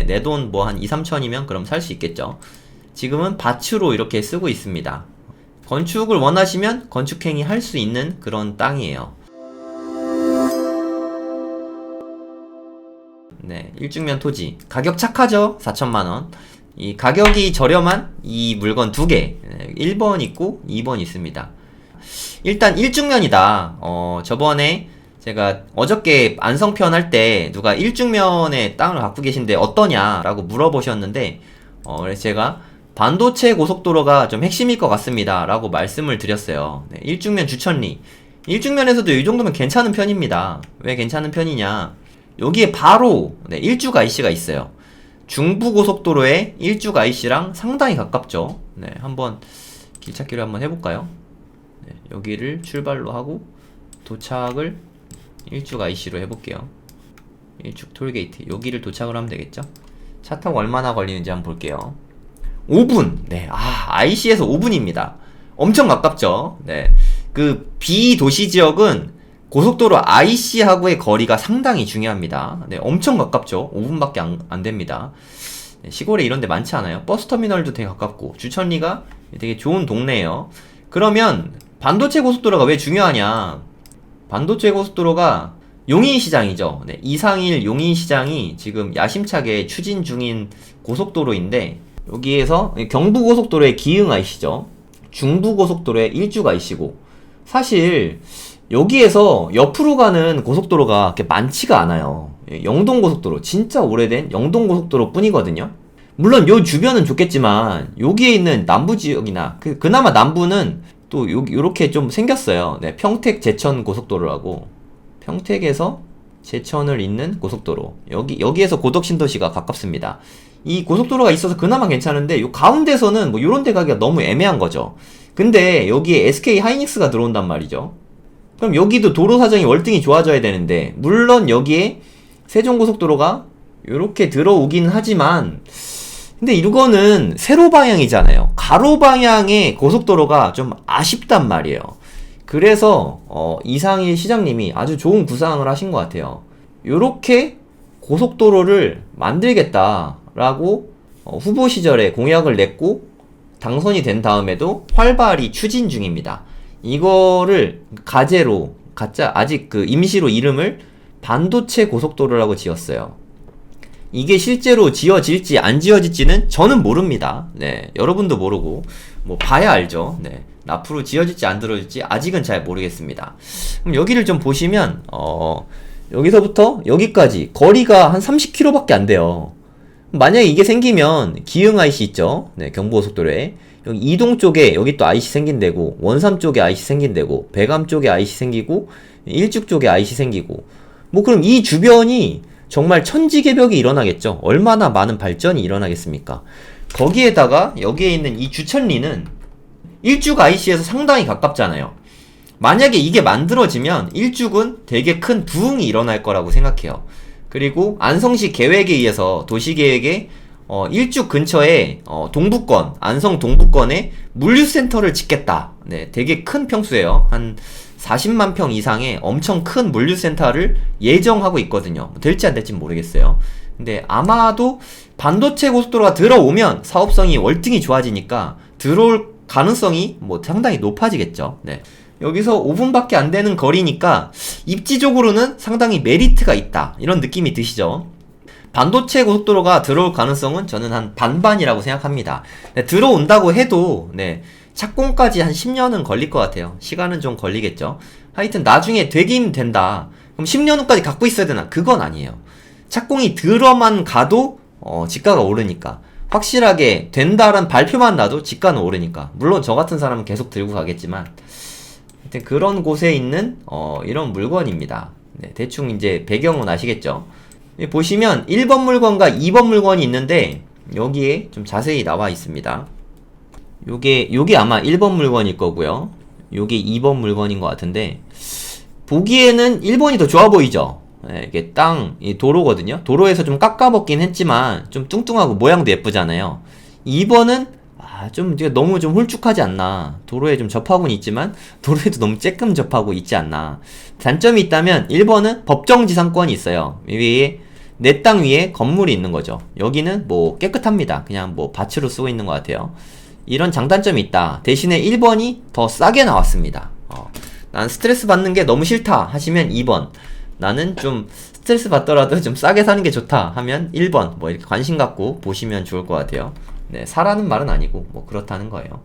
네, 내 돈 뭐 한 2, 3천이면 그럼 살 수 있겠죠. 지금은 밭으로 이렇게 쓰고 있습니다. 건축을 원하시면 건축행위 할 수 있는 그런 땅이에요. 네, 일중면 토지. 가격 착하죠? 4천만원. 이 가격이 저렴한 이 물건 두 개. 네, 1번 있고 2번 있습니다. 일단 일중면이다. 어, 저번에 제가 어저께 안성편 할 때 누가 일중면의 땅을 갖고 계신데 어떠냐라고 물어보셨는데, 어, 그래서 제가 반도체 고속도로가 좀 핵심일 것 같습니다. 라고 말씀을 드렸어요. 네, 일중면 주천리. 일중면에서도 이 정도면 괜찮은 편입니다. 왜 괜찮은 편이냐? 여기에 바로 네, 일죽 IC가 있어요. 중부고속도로에 일죽 IC랑 상당히 가깝죠. 네, 한번 길찾기를 한번 해볼까요? 네, 여기를 출발로 하고 도착을 일죽 IC로 해볼게요. 일죽 톨게이트 여기를 도착을 하면 되겠죠? 차 타고 얼마나 걸리는지 한번 볼게요. 5분. 네, 아 IC에서 5분입니다. 엄청 가깝죠. 네, 그 비도시 지역은 고속도로 IC하고의 거리가 상당히 중요합니다. 네, 엄청 가깝죠. 5분밖에 안, 안 됩니다. 네, 시골에 이런 데 많지 않아요. 버스터미널도 되게 가깝고 주천리가 되게 좋은 동네예요. 그러면 반도체 고속도로가 왜 중요하냐? 반도체 고속도로가 용인시장이죠. 네, 이상일 용인시장이 지금 야심차게 추진 중인 고속도로인데 여기에서 경부고속도로의 기흥 IC죠. 중부고속도로의 일죽 IC고 사실 여기에서 옆으로 가는 고속도로가 그렇게 많지가 않아요. 예, 영동고속도로 진짜 오래된 영동고속도로 뿐이거든요. 물론 요 주변은 좋겠지만 여기에 있는 남부 지역이나 그 그나마 남부는 또 요, 요렇게 좀 생겼어요. 네, 평택 제천 고속도로라고 평택에서 제천을 잇는 고속도로 여기 여기에서 고덕 신도시가 가깝습니다. 이 고속도로가 있어서 그나마 괜찮은데 요 가운데서는 뭐 요런 데 가기가 너무 애매한 거죠. 근데 여기에 SK 하이닉스가 들어온단 말이죠. 그럼 여기도 도로 사정이 월등히 좋아져야 되는데 물론 여기에 세종고속도로가 이렇게 들어오긴 하지만 근데 이거는 세로 방향이잖아요. 가로 방향의 고속도로가 좀 아쉽단 말이에요. 그래서 어, 이상일 시장님이 아주 좋은 구상을 하신 것 같아요. 이렇게 고속도로를 만들겠다라고 어, 후보 시절에 공약을 냈고 당선이 된 다음에도 활발히 추진 중입니다. 이거를 가제로 가짜 아직 그 임시로 이름을 반도체 고속도로라고 지었어요. 이게 실제로 지어질지 안 지어질지는 저는 모릅니다. 네, 여러분도 모르고 뭐 봐야 알죠. 네, 앞으로 지어질지 안 들어질지 아직은 잘 모르겠습니다. 그럼 여기를 좀 보시면 어 여기서부터 여기까지 거리가 한 30km밖에 안 돼요. 만약에 이게 생기면 기흥 IC 있죠? 네, 경부고속도로에 여기 이동 쪽에 여기 또 IC 생긴대고 원삼 쪽에 IC 생긴대고 배감 쪽에 IC 생기고 일죽 쪽에 IC 생기고 뭐 그럼 이 주변이 정말 천지개벽이 일어나겠죠. 얼마나 많은 발전이 일어나겠습니까? 거기에다가 여기에 있는 이 주천리는 일죽 IC에서 상당히 가깝잖아요. 만약에 이게 만들어지면 일죽은 되게 큰 부흥이 일어날 거라고 생각해요. 그리고 안성시 계획에 의해서 도시계획에 어, 일죽 근처에 어, 동북권, 안성 동북권에 물류센터를 짓겠다. 네, 되게 큰 평수예요. 한 40만 평 이상의 엄청 큰 물류센터를 예정하고 있거든요. 될지 안 될지 모르겠어요. 근데 아마도 반도체 고속도로가 들어오면 사업성이 월등히 좋아지니까 들어올 가능성이 뭐 상당히 높아지겠죠. 네. 여기서 5분밖에 안 되는 거리니까 입지적으로는 상당히 메리트가 있다. 이런 느낌이 드시죠? 반도체 고속도로가 들어올 가능성은 저는 한 반반이라고 생각합니다. 네, 들어온다고 해도 네, 착공까지 한 10년은 걸릴 것 같아요. 시간은 좀 걸리겠죠. 하여튼 나중에 되긴 된다. 그럼 10년 후까지 갖고 있어야 되나? 그건 아니에요. 착공이 들어만 가도 어, 지가가 오르니까. 확실하게 된다는 발표만 나도 지가는 오르니까. 물론 저 같은 사람은 계속 들고 가겠지만. 하여튼 그런 곳에 있는 어, 이런 물건입니다. 네, 대충 이제 배경은 아시겠죠? 보시면 1번 물건과 2번 물건이 있는데 여기에 좀 자세히 나와 있습니다. 요게 요게 아마 1번 물건일 거고요. 요게 2번 물건인 것 같은데 보기에는 1번이 더 좋아 보이죠. 네, 이게 땅, 이 도로거든요. 도로에서 좀 깎아먹긴 했지만 좀 뚱뚱하고 모양도 예쁘잖아요. 2번은 아, 좀 너무 좀 홀쭉하지 않나. 도로에 좀 접하고는 있지만 도로에도 너무 쬐끔 접하고 있지 않나. 단점이 있다면 1번은 법정지상권이 있어요. 위에 내 땅 위에 건물이 있는 거죠. 여기는 뭐 깨끗합니다. 그냥 뭐 밭으로 쓰고 있는 것 같아요. 이런 장단점이 있다. 대신에 1번이 더 싸게 나왔습니다. 어, 난 스트레스 받는 게 너무 싫다 하시면 2번. 나는 좀 스트레스 받더라도 좀 싸게 사는 게 좋다 하면 1번. 뭐 이렇게 관심 갖고 보시면 좋을 것 같아요. 네, 사라는 말은 아니고 뭐 그렇다는 거예요.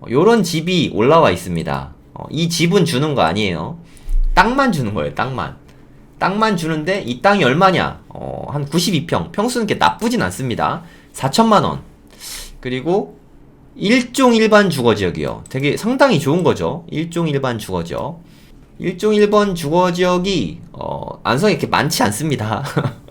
어, 요런 집이 올라와 있습니다. 어, 이 집은 주는 거 아니에요. 땅만 주는 거예요, 땅만. 땅만 주는데 이 땅이 얼마냐? 어, 한 92평. 평수는 게 나쁘진 않습니다. 4천만 원. 그리고 일종 일반 주거 지역이요. 되게 상당히 좋은 거죠. 일종 일반 주거 지역. 일종 일반 주거 지역이 어, 안성에 이렇게 많지 않습니다.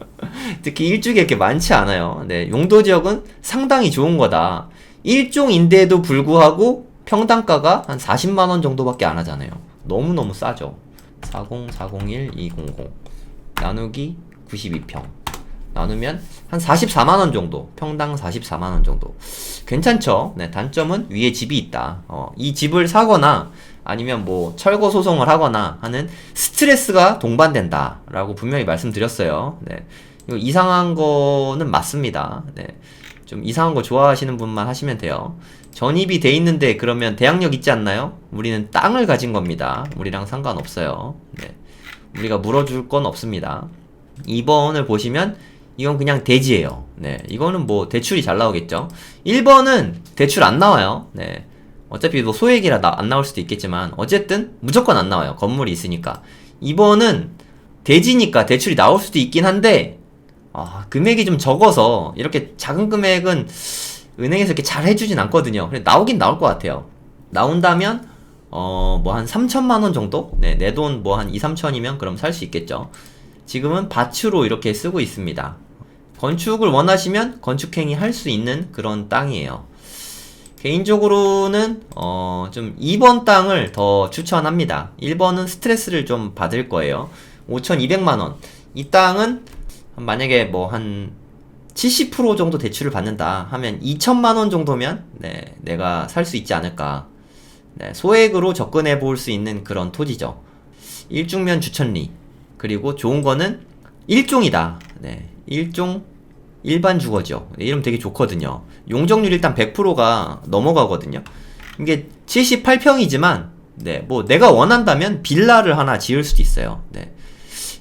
특히 일주기에 이렇게 많지 않아요. 네, 용도 지역은 상당히 좋은 거다. 일종인데도 불구하고 평당가가 한 40만 원 정도밖에 안 하잖아요. 너무너무 싸죠. 40, 401, 200 나누기 92평 나누면 한 44만 원 정도. 평당 44만 원 정도. 괜찮죠? 네, 단점은 위에 집이 있다. 어, 이 집을 사거나 아니면 뭐 철거 소송을 하거나 하는 스트레스가 동반된다라고 분명히 말씀드렸어요. 네. 이상한 거는 맞습니다. 네. 좀 이상한 거 좋아하시는 분만 하시면 돼요. 전입이 돼 있는데 그러면 대항력 있지 않나요? 우리는 땅을 가진 겁니다. 우리랑 상관없어요. 네. 우리가 물어줄 건 없습니다. 2번을 보시면 이건 그냥 대지예요. 네. 이거는 뭐 대출이 잘 나오겠죠. 1번은 대출 안 나와요. 네. 어차피 뭐 소액이라 나, 안 나올 수도 있겠지만 어쨌든 무조건 안 나와요. 건물이 있으니까. 2번은 대지니까 대출이 나올 수도 있긴 한데 아, 금액이 좀 적어서 이렇게 작은 금액은 은행에서 이렇게 잘 해주진 않거든요. 근데 나오긴 나올 것 같아요. 나온다면 어, 뭐 한 3천만 원 정도? 네, 내 돈 뭐 한 2, 3천이면 그럼 살 수 있겠죠. 지금은 밭으로 이렇게 쓰고 있습니다. 건축을 원하시면 건축행위 할 수 있는 그런 땅이에요. 개인적으로는 어, 좀 2번 땅을 더 추천합니다. 1번은 스트레스를 좀 받을 거예요. 5,200만 원. 이 땅은 만약에 뭐 한 70% 정도 대출을 받는다 하면 2천만 원 정도면 네, 내가 살 수 있지 않을까. 네, 소액으로 접근해 볼 수 있는 그런 토지죠. 일중면 주천리. 그리고 좋은 거는 일종이다. 네, 일종 일반 주거죠. 네, 이름 되게 좋거든요. 용적률 일단 100%가 넘어가거든요. 이게 78평이지만 네, 뭐 내가 원한다면 빌라를 하나 지을 수도 있어요. 네.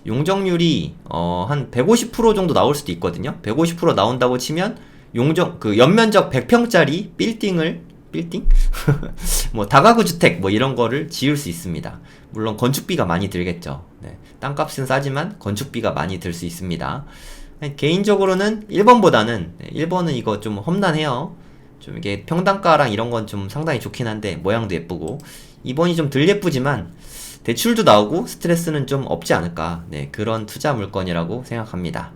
용적률이 어, 한 150% 정도 나올 수도 있거든요. 150% 나온다고 치면 용적 그 연면적 100평짜리 빌딩을 빌딩? 뭐 다가구 주택 뭐 이런 거를 지을 수 있습니다. 물론 건축비가 많이 들겠죠. 네. 땅값은 싸지만 건축비가 많이 들 수 있습니다. 개인적으로는 1번보다는 1번은 이거 좀 험난해요. 좀 이게 평당가랑 이런 건 좀 상당히 좋긴 한데 모양도 예쁘고 2번이 좀 덜 예쁘지만 대출도 나오고 스트레스는 좀 없지 않을까. 네, 그런 투자 물건이라고 생각합니다.